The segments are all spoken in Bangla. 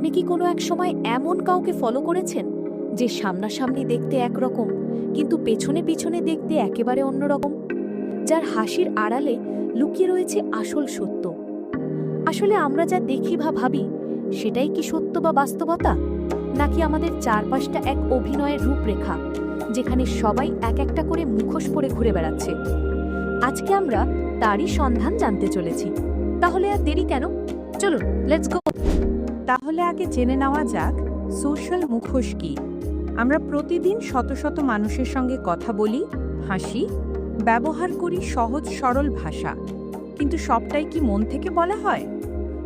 আপনি কি কোনো এক সময় এমন কাউকে ফলো করেছেন যে সামনাসামনি দেখতে একরকম, কিন্তু পেছনে পিছনে দেখতে একেবারে অন্যরকম? যার হাসির আড়ালে লুকিয়ে রয়েছে আসল সত্য। আসলে আমরা যা দেখি বা ভাবি, সেটাই কি সত্য বা বাস্তবতা? নাকি আমাদের চারপাশটা এক অভিনয়ের রূপরেখা, যেখানে সবাই এক একটা করে মুখোশ পরে ঘুরে বেড়াচ্ছে? আজকে আমরা তারই সন্ধান জানতে চলেছি। তাহলে আর দেরি কেন? চলুন লেটস গো তাহলে আগে জেনে নেওয়া যাক, সোশ্যাল মুখোশ কি? আমরা প্রতিদিন শত শত মানুষের সঙ্গে কথা বলি, হাসি, ব্যবহার করি সহজ সরল ভাষা। কিন্তু সবটাই কি মন থেকে বলা হয়?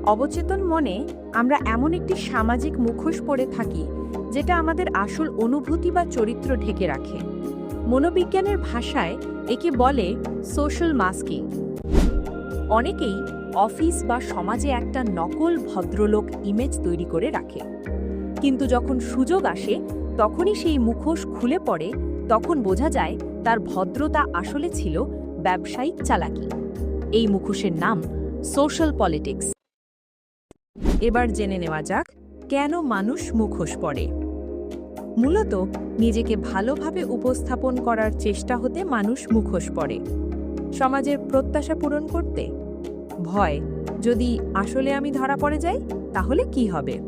অবচেতন মনে আমরা এমন একটি সামাজিক মুখোশ পরে থাকি, যেটা আমাদের আসল অনুভূতি বা চরিত্র ঢেকে রাখে। মনোবিজ্ঞানের ভাষায় একে বলে সোশ্যাল মাস্কিং অনেকেই অফিস বা সমাজে একটা নকল ভদ্রলোক ইমেজ তৈরি করে রাখে। কিন্তু যখন সুযোগ আসে, তখনই সেই মুখোশ খুলে পড়ে, তখন বোঝা যায় তার ভদ্রতা আসলে ছিল ব্যবসায়িক চালাকি। এই মুখোশের নাম সোশ্যাল পলিটিক্স এবার জেনে নেওয়া যাক, কেন মানুষ মুখোশ পড়ে? মূলত নিজেকে ভালোভাবে উপস্থাপন করার চেষ্টা হতে মানুষ মুখোশ পড়ে। সমাজের প্রত্যাশা পূরণ করতে ভয়। যদি আসলে আমি ধরা পড়ে যাই, তাহলে কি হবে?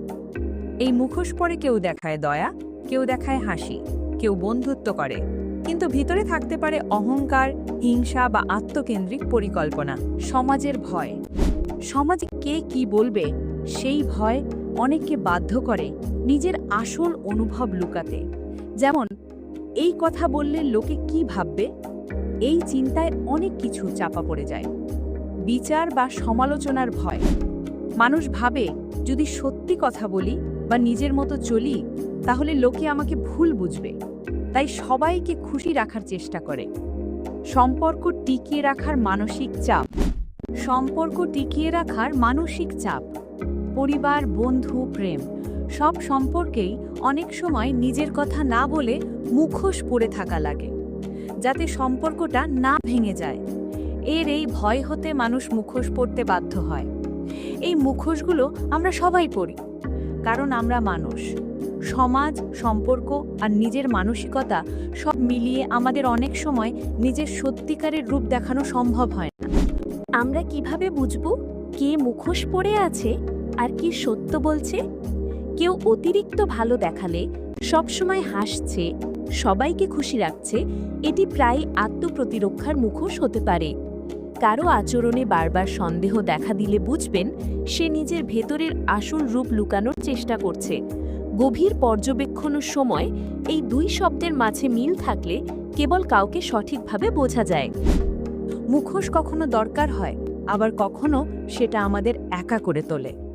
এই মুখোশ পরে কেউ দেখায় দয়া, কেউ দেখায় হাসি, কেউ বন্ধুত্ব করে। কিন্তু ভিতরে থাকতে পারে অহংকার, হিংসা বা আত্মকেন্দ্রিক পরিকল্পনা, সমাজের ভয়। সমাজে কে কি বলবে, সেই ভয় অনেককে বাধ্য করে নিজের আসল অনুভব লুকাতে। যেমন, এই কথা বললে লোকে কি ভাববে? এই চিন্তায় অনেক কিছু চাপা পড়ে যায়। বিচার বা সমালোচনার ভয়। মানুষ ভাবে, যদি সত্যি কথা বলি বা নিজের মতো চলি, তাহলে লোকে আমাকে ভুল বুঝবে। তাই সবাইকে খুশি রাখার চেষ্টা করে। সম্পর্ক টিকিয়ে রাখার মানসিক চাপ। সম্পর্ক টিকিয়ে রাখার মানসিক চাপ। পরিবার, বন্ধু, প্রেম, সব সম্পর্কেই অনেক সময় নিজের কথা না বলে মুখোশ পড়ে থাকা লাগে। যাতে সম্পর্কটা না ভেঙে যায়। এর এই ভয় হতে মানুষ মুখোশ পড়তে বাধ্য হয়। এই মুখোশগুলো আমরা সবাই পড়ি কারণ আমরা মানুষ। সমাজ, সম্পর্ক আর নিজের মানসিকতা সব মিলিয়ে আমাদের অনেক সময় নিজের সত্যিকারের রূপ দেখানো সম্ভব হয় না। আমরা কীভাবে বুঝব কে মুখোশ পড়ে আছে আর কি সত্য বলছে? কেউ অতিরিক্ত ভালো দেখালে সবসময় হাসছে, সবাইকে খুশি রাখছে, এটি প্রায় আত্মপ্রতিরক্ষার মুখোশ হতে পারে। কারও আচরণে বারবার সন্দেহ দেখা দিলে বুঝবেন সে নিজের ভেতরের আসল রূপ লুকানোর চেষ্টা করছে। গভীর পর্যবেক্ষণের সময় এই দুই শব্দের মাঝে মিল থাকলে কেবল কাউকে সঠিকভাবে বোঝা যায়। মুখোশ কখনো দরকার হয়, আবার কখনো সেটা আমাদের একা করে তোলে।